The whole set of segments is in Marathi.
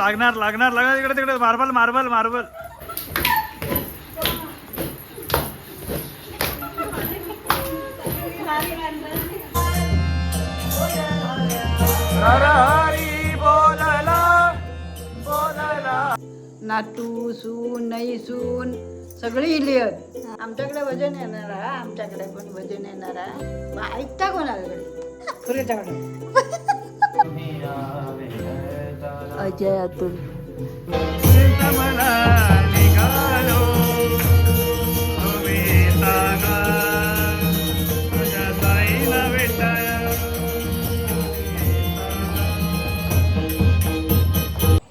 लागणार लागणार लागणार. इकडे तिकडे. Marble marble marble. नातू सून नाही सून सगळी इली आहेत आमच्याकडे वजन येणार आहे आमच्याकडे पण वजन येणार आहे. मग ऐकता कोणाकडे? खरेच्याकडे अजय अतुल मला निघालो तुम्ही सांगा तुझ्या ताईला भेटाया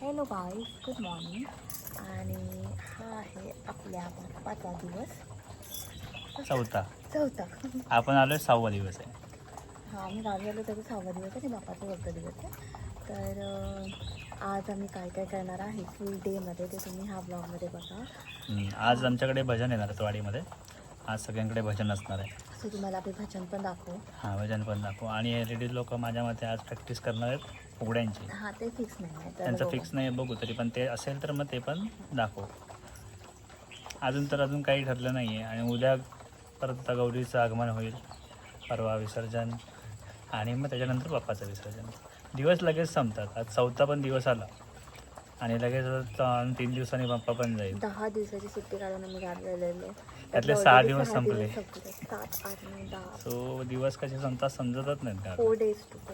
हॅलो गाईज गुड मॉर्निंग आणि हा आहे आपल्या बाप्पाचा दिवस. चौथा. चौथा. आपण आलोय सहावा दिवस आहे. हा आम्ही गावी आलो त्याचा सहावा दिवस आहे आणि बाप्पाचा चौथा दिवस आहे. तर आज आम्ही काय काय करणार आहे? फुल डेमध्ये ते तुम्ही ह्या ब्लॉगमध्ये बघा. हम्म, आज आमच्याकडे भजन येणार आहे वाडीमध्ये. आज सगळ्यांकडे भजन असणार आहे. असं तुम्हाला आपले भजन पण दाखवू. हां भजन पण दाखवू. आणि लेडीज लोक माझ्या मते आज प्रॅक्टिस करणार आहेत फुगड्यांची हां ते फिक्स नाही आहे तर त्यांचं बघू. फिक्स नाही बघू तरी पण ते असेल तर मग ते पण दाखवू. अजून तर अजून काही ठरलं नाही आहे. आणि उद्या परत आता गौरीचं आगमन होईल. परवा विसर्जन. आणि मग त्याच्यानंतर बाप्पाचं विसर्जन. दिवस लगेच संपतात. आज चौथा पण दिवस आला. आणि लगेच तीन दिवसांनी बाप्पा पण जाईल. दहा दिवसाची सुट्टी काढून आम्ही त्यातले सहा दिवस संपले. संपले. सात आठ नऊ दहा. सो दिवस कसे संपतात समजतच नाहीत. का फोर डेज टू गो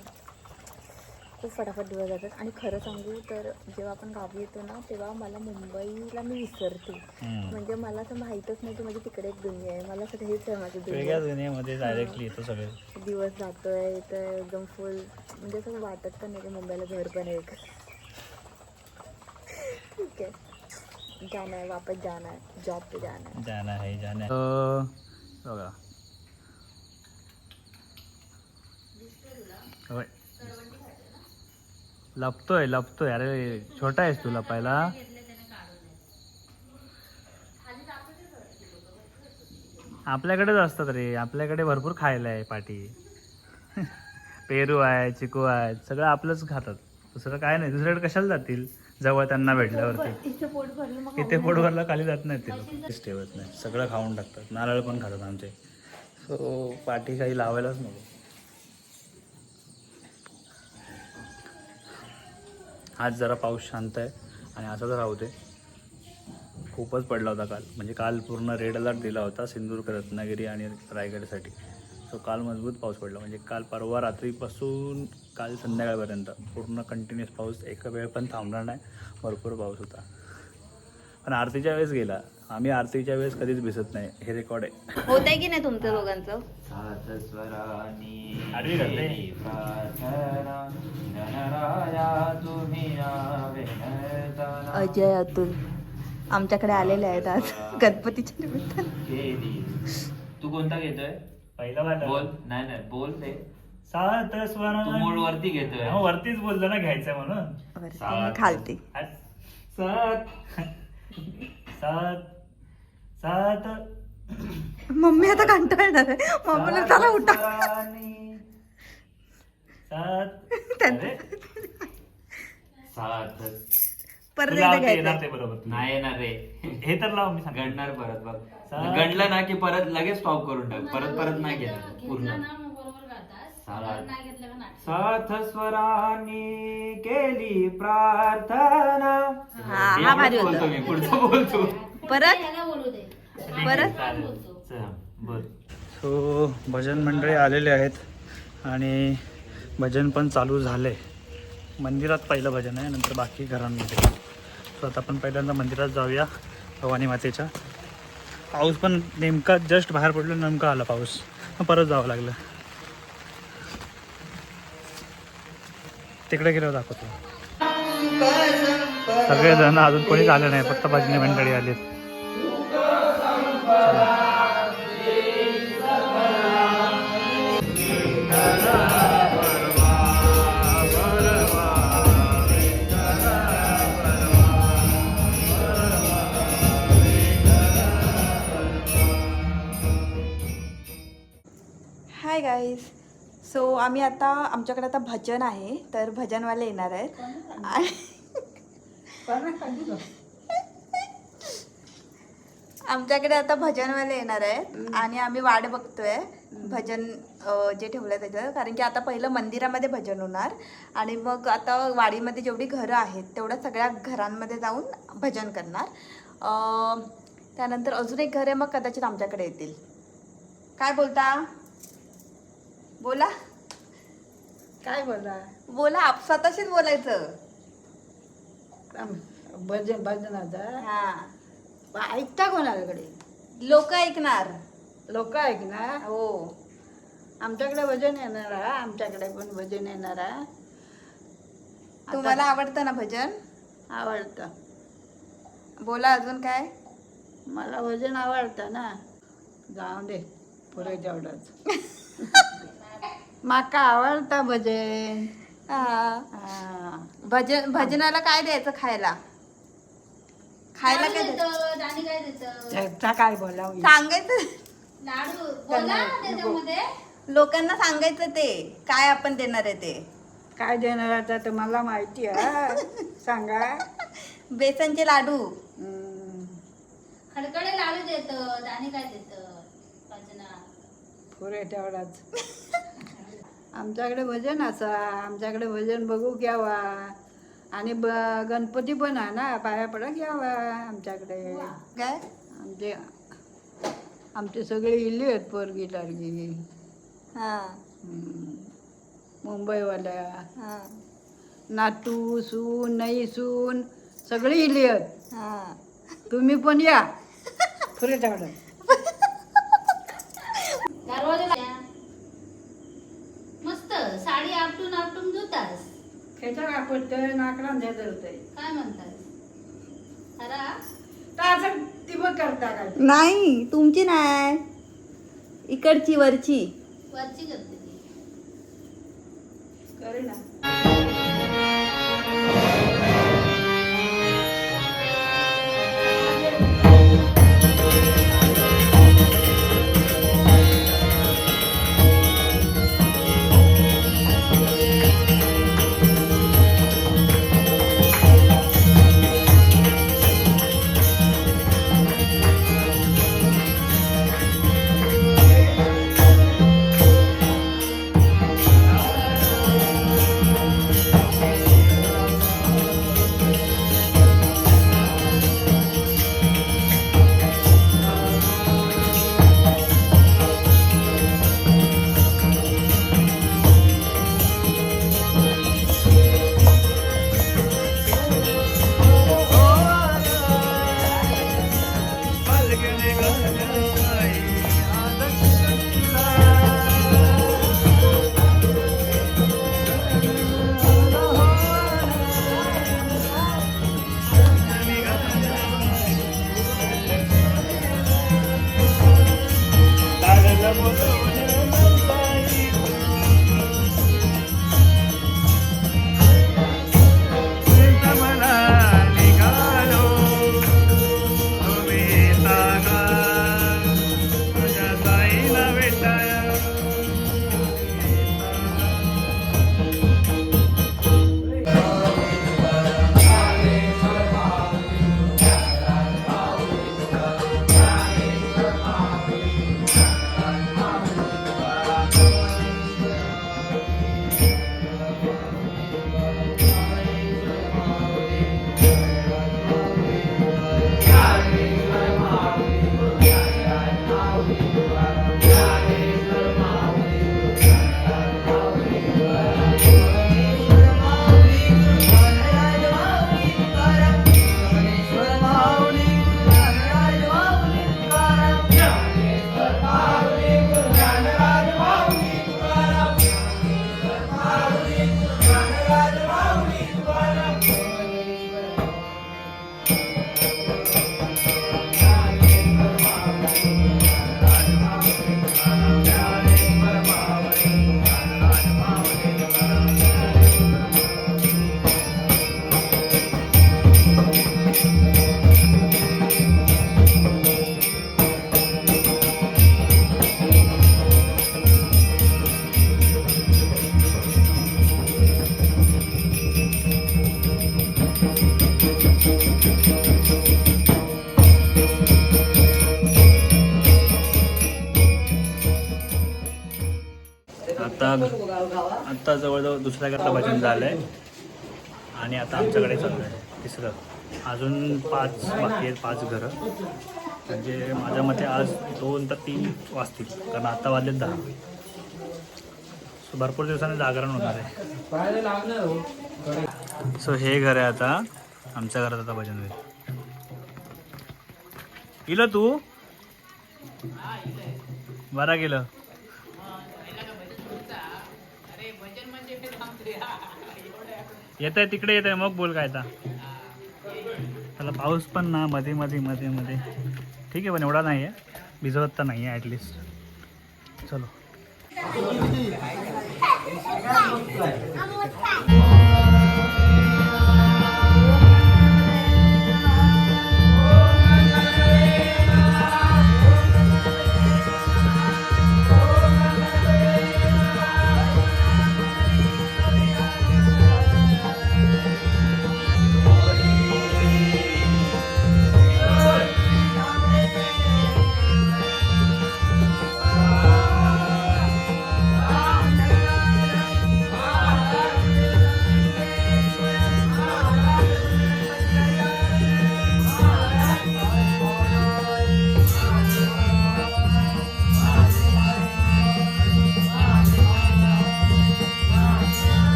खूप फटाफट दिवस जातात. आणि खरं सांगू तर जेव्हा आपण गावी येतो ना तेव्हा मला मुंबईला मी विसरते. म्हणजे मला असं माहीतच नाही की माझी तिकडे एक दुनिया आहे. मला असं हेच आहे माझी वेगळ्या दुनिया दुनियेमध्ये डायरेक्टली येतो सगळे. दिवस जातोय तर एकदम फुल म्हणजे असं वाटत पण नाही की मुंबईला घर पण आहे एक. ठीक आहे. जाना है वापस जाना है जॉब पे जाना है जाना है जाना है बघा. होय. लपतोय लपतोय. अरे छोटा आहेस तू लपायला. आपल्याकडेच असतात रे. आपल्याकडे भरपूर खायला आहे पाठी पेरू आहे चिकू आहे सगळं आपलंच खातात. दुसरं काय नाही. दुसऱ्याकडे कशाला जातील? जवळ त्यांना भेटल्यावरती. इथे पोट भरला खाली जात नाही ते ठेवत नाही. सगळं खाऊन टाकतात. नारळ पण खातात आमचे. सो पाठी काही लावायलाच नको. आज जरा पाऊस शांत आहे आणि असाच राहू दे. खूपच पडला होता काल. म्हणजे काल पूर्ण रेड अलर्ट दिला होता सिंधुदुर्ग रत्नागिरी आणि रायगडसाठी. सो काल मजबूत पाऊस पडला. म्हणजे काल परवा रात्रीपासून काल संध्याकाळपर्यंत पूर्ण कंटिन्युअस पाऊस एका वेळ पण थांबणार नाही. भरपूर पाऊस होता. पण आरतीच्या वेळेस गेला. आम्ही आरतीच्या वेळेस कधीच भिजत नाही. हे रेकॉर्ड आहे. होत आहे की नाही तुमचं दोघांचं? आडवी घातले. अजय अतुल आमच्याकडे आलेले आहेत आज. गणपतीच्या निमित्तानं. तू कोणता घेतोय? पहिला बोल. नाही नाही. बोल ते. सात तू स्वर मूळ वरती घेतोय. वरतीच बोललो ना घ्यायचंय म्हणून. खालते. आज सात सात सात. मम्मी आता कंटाळणार आहे. मम्मीला चला उठा. सात. अरे, सात. परत तुला एकदा ते येणार ते बरोबर. नाही येणार रे. हे तर लाव मी सांग गणणार परत बघ. सात. गणलं ना की परत लगेच स्टॉप करून टाक. परत परत नाही घेणार. पूर्ण. सात. सात स्वरांनी केली प्रार्थना. हा, भारी बोलतो होतं. मी पुढचं बोलतो. परत परत बर सो भजन मंडळी आलेले आहेत आणि भजन पण चालू झाले. मंदिरात पहिलं भजन आहे नंतर बाकी घरांमध्ये. सो आता आपण पहिल्यांदा मंदिरात जाऊया भवानी मातेच्या. पाऊस पण नेमका जस्ट बाहेर पडलो नेमका आला पाऊस. परत जावं लागलं. तिकडे गेलो दाखवतो. सगळेजण अजून कोणीच आले नाही फक्त भजनी मंडळी आहेत हाय गाईज सो आम्ही आता आमच्याकडे आता भजन आहे तर भजनवाले येणार आहेत. आमच्याकडे आता भजनवाले येणार आहेत आणि आम्ही वाट बघतोय भजन अं, जे ठेवलंय त्याचं कारण की आता पहिलं मंदिरामध्ये भजन होणार आणि मग आता वाडीमध्ये जेवढी घरं आहेत तेवढ्या सगळ्या घरांमध्ये जाऊन भजन करणार. अं, त्यानंतर अजून एक घर आहे मग कदाचित आमच्याकडे येतील. काय बोलता? बोला. काय बोला? बोला आप स्वतःशीच बोलायचं. आम- भजन भजनाचा? हा. ऐकता कोणाकडे? लोक ऐकणार. लोक ऐकणार? हो. आमच्याकडे भजन येणार हा. आमच्याकडे पण भजन येणार हा. तुम्हाला आवडतं ना भजन? आवडतं. बोला अजून काय? मला भजन आवडतं ना. जाऊ दे पुढे तेवढंच माका आवडतं भजन. हा. हा. भजन भजनाला काय द्यायचं खायला? खायला काय द्यायचं? देतं, आणि काय देतं त्याचा काय बोलावं? सांगायचं. लाडू. बोला त्याच्यामध्ये. लोकांना सांगायचं ते. काय आपण देणार आहे ते? काय देणार आता तर मला माहिती आहे. सांगा. बेसनचे लाडू. हम्म, खडखडे लाडू देतं आणि काय देतं पुरे तेवढाच. आमच्याकडे भजन असा. आमच्याकडे भजन बघू घ्यावा आणि ब गणपती पण आहे ना पाया पडा घ्यावा आमच्याकडे. काय? आमचे आमचे सगळे इल्ली आहेत पोरगी टारगी हा. मुंबईवाल्या. नातू सून नाही सून सगळी इली आहेत. तुम्ही पण या. पुरे तेवढं खेचा कापडतंय नाकडा धरतंय. काय म्हणतास खरा तर असं ती बघ करता काय? नाही तुमची नाही. इकडची वरची. वरची करते ती. करे ना दुसऱ्या घराचं भजन झालं आहे आणि आता आमच्याकडे चालू आहे. तिसरं. अजून पाच बाकी आहेत पाच घरं. म्हणजे माझ्या मते आज दोन तर तीन वाजतील. कारण आता वाजलेत दहा. सो भरपूर दिवसांनी जागरण होणार आहे. सो हे घर आहे आता. आमच्या घरात आता भजन होईल. इलं तू? बरा गेलं. येत आहे तिकडे येत आहे मग बोल काय त्याला पाऊस पण ना मध्ये मध्ये मध्ये मध्ये ठीक आहे पण एवढा नाही आहे भिजवत तर नाही आहे ॲटलिस्ट चलो.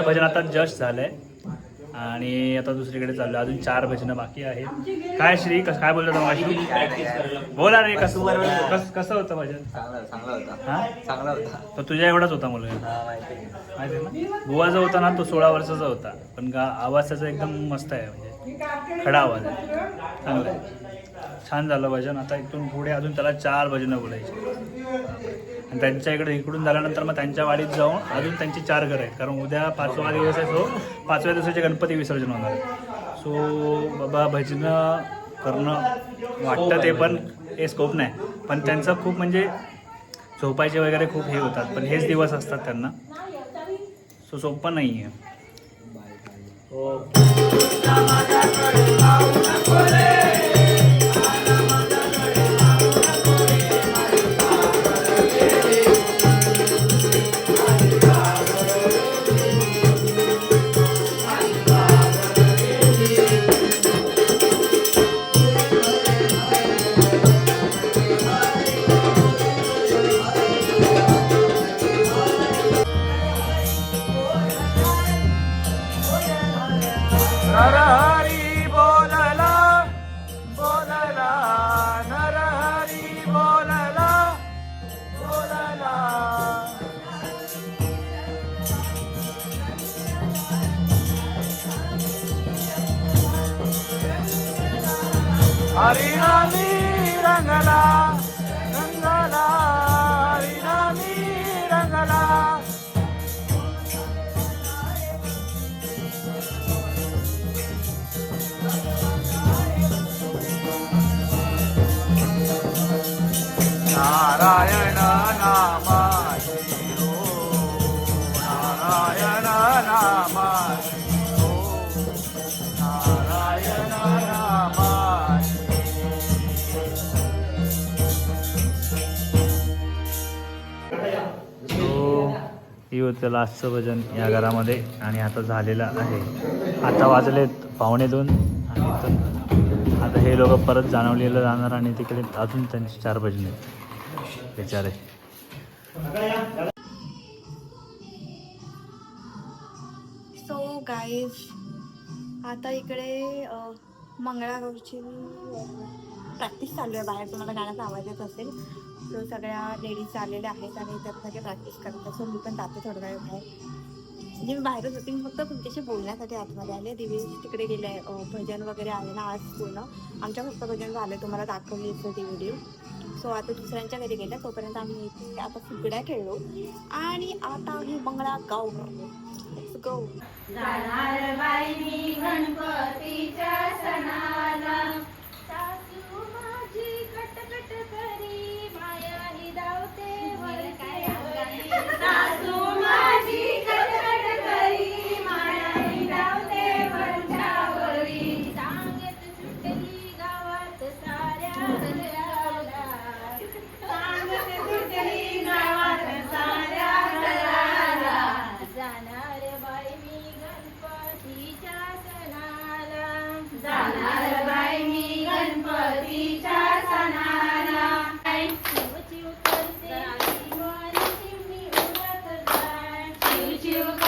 आमच्या भजन आता जस्ट झालंय. आणि आता दुसरीकडे चाललो अजून चार भजनं बाकी आहेत. काय श्री कस काय बोलतो माशी बोला रे कसं कस कसं होतं भजन? चांगला होता चांगला होता तो तुझ्या एवढाच होता मुलगा. गोवा माहिती ना? बुवा जो होता ना तो सोळा वर्षाचा होता. पण गा आवाज त्याचा एकदम मस्त आहे. म्हणजे खडा आवाज. आहे चांगला आहे. छान झालं भजन. आता इथून पुढे अजून त्याला चार भजनं बोलायची. आणि त्यांच्या इकडे इकडून झाल्यानंतर मग त्यांच्या वाडीत जाऊन अजून त्यांची चार घरं आहेत. कारण उद्या पाचवा दिवस आहे सो पाचव्या दिवसाचे गणपती विसर्जन होणार सो बाबा भजनं करणं वाटतं ते पण हे स्कोप नाही. पण त्यांचं खूप म्हणजे झोपायचे वगैरे खूप हे होतात. पण हेच दिवस असतात त्यांना. सो सोपं नाही आहे नरहरी होतं लास्टचं भजन या घरामध्ये आणि आता झालेलं आहे. आता वाजलेत पावणे दोन. आणि आता हे लोक परत जाणवलेलं जाणार आणि तिकडे अजून त्यांचे चार भजन आहेत. बिचारे. सो गाईज आता इकडे मंगळागौरची प्रॅक्टिस चालू आहे. बाहेर तुम्हाला गाण्याचा आवाज येत असेल. सो सगळ्या लेडीज आलेल्या आहेत आणि त्यात सगळे प्रॅक्टिस करतात सो मी पण जाते थोडं वेळ बाहेर. म्हणजे मी बाहेरच होती. मी फक्त तुमच्याशी बोलण्यासाठी आतमध्ये आले. दिवे तिकडे गेले भजन वगैरे आले ना आज पूर्ण. आमच्या फक्त भजन झालं तुम्हाला दाखवली असं ती व्हिडिओ सो आता दुसऱ्यांच्या घरी गेल्या. तोपर्यंत आम्ही इथे आता फुगड्या खेळलो. आणि आता आम्ही बंगळा गाव गो गणपतीच्या सणाला. you.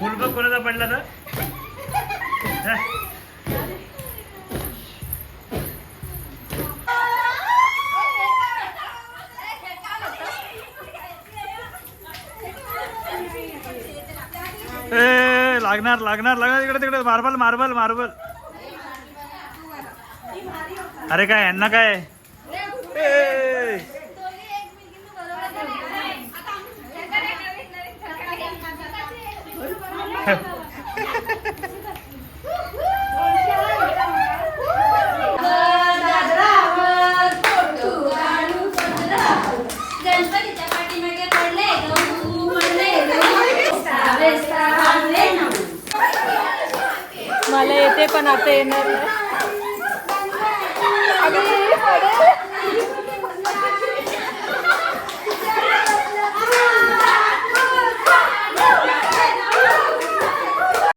फुल बघ कोणाचा पडला तर? ए, लागणार लागणार लागणार. इकडे तिकडे. Marble marble marble. अरे काय यांना काय? वेस्ता, वेस्ता, वाजले ना. मला येते पण आता येणार नाही.